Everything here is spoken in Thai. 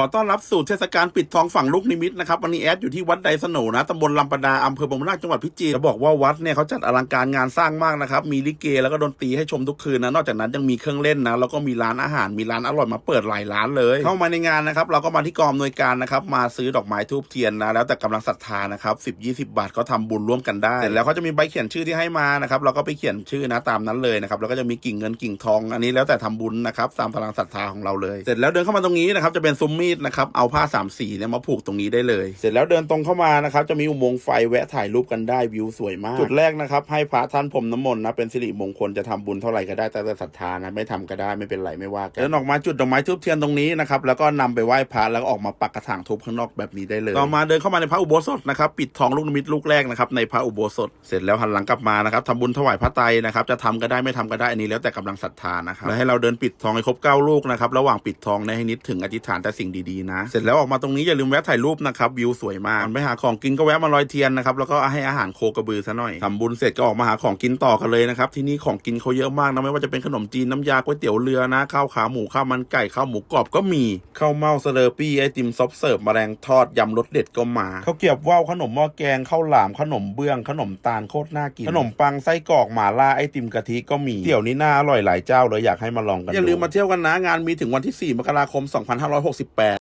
ขอต้อนรับสู่เทศกาลปิดทองฝั่งลูกนิมิตนะครับวันนี้แอดอยู่ที่วัดไดสโนนะตำบลลำปดาอำเภอบางนาจังหวัดพิจิตรจะบอกว่าวัดเนี่ยเขาจัดอลังการงานสร้างมากนะครับ มีลิเกแล้วก็ดนตรีให้ชมทุกคืนนะนอกจากนั้นยังมีเครื่องเล่นนะแล้วก็มีร้านอาหารมีร้านอร่อยมาเปิดหลายร้านเลย เข้ามาในงานนะครับเราก็มาที่กองอำนวยการนะครับมาซื้อดอกไม้ทูบเทียนนะแล้วแต่กำลังศรัทธานะครับสิบยี่สิบาทก็ทำบุญร่วมกันได้เสร็จแล้วเขาจะมีใบเขียนชื่อที่ให้มานะครับเราก็ไปเขียนชื่อนะตามนั้นเลยนะครับแล้วก็จะมีกิ่งเงินกิ่งทองอันนี้แล้วแต่ทำบุญนะครับตามพลังศรัทธาของเราเลย เสร็จแล้วเดินเข้ามาตรงนี้นะครับจะเป็นซุ้มมีดนะครับเอาผ้าสามสีเนี่ยมาผูกตรงนี้ได้เลย เสร็จแล้วเดินตรงเข้ามานะครับจะมีอุโมงค์ไฟแวะถ่ายรูปกันได้วิวสวยมาก จุดแรกนะครับให้พระท่านพรมน้ำมนต์นะเป็นสิริมงคลจะทำบุญเท่าไหร่ก็ได้แต่แต่ศรัทธานะไม่ทำก็ได้ไม่เป็นไรไม่ว่ากันเดินออกมาจุดดอกไม้ทูบเทียนตรงนี้นะครับแล้วก็นำไปไหว้พระแล้วก็ออกมาปักกระถางทูบข้างนอกแบบนี้ได้เลย ต่อมาเดินเข้ามาในพระอุโบสถนะครับปิดทองลูกนิมิตลูกแรกนะครับในพระอุโบสถ เสร็จแล้วหันหลังกลับมานะครับทำบุญถวายพระไตรนะครับจะทำก็ได้ไม่ทำก็ได้อันนี้แล้วแต่กำลังศรัทธานะครับแล้วให้เราเดินปิดทองให้ครบเก้าลูกนะครับระหว่างปิดทองในยให้นิดถึงอธิษฐานแต่สิ่งดีๆนะ เสร็จแล้วออกมาตรงนี้อย่าลืมแวะถ่ายรูปนะครับวิวสวยมากไปหาของกินก็แวะมาลอยเทียนนะครับแล้วก็ให้อาหารโคกระบือซะหน่อยทำบุญเสร็จก็ออกมาหาของกินต่อกันเลยนะครับที่นี่ของกินเขาเยอะมากนะไม่ว่าจะเป็นขนมจีนน้ำยาก๋วยเตี๋ยวเรือนะข้าวขาหมูข้าวมันไก่ข้าวหมูกรอบก็มีข้าวเม่าเลอปี้ไอติมซอฟเสิร์ฟแมลงทอดยำรสเด็ดก็มาข้าวเกรียบว่าวขนมหม้อแกงข้าวหลามขนมเบื้องขนมตาลโคตรน่ากินขนมปังไส้กรอกหมาล่าไอติมกะทิก็มีเตี๋ยวนี้น่าอร่อยหลายเจ้าเลยอยากให้มาลองกันอย่าลืมมาเที่ยวกันนะงานมีถึงวันที่ 4 มกราคม 2568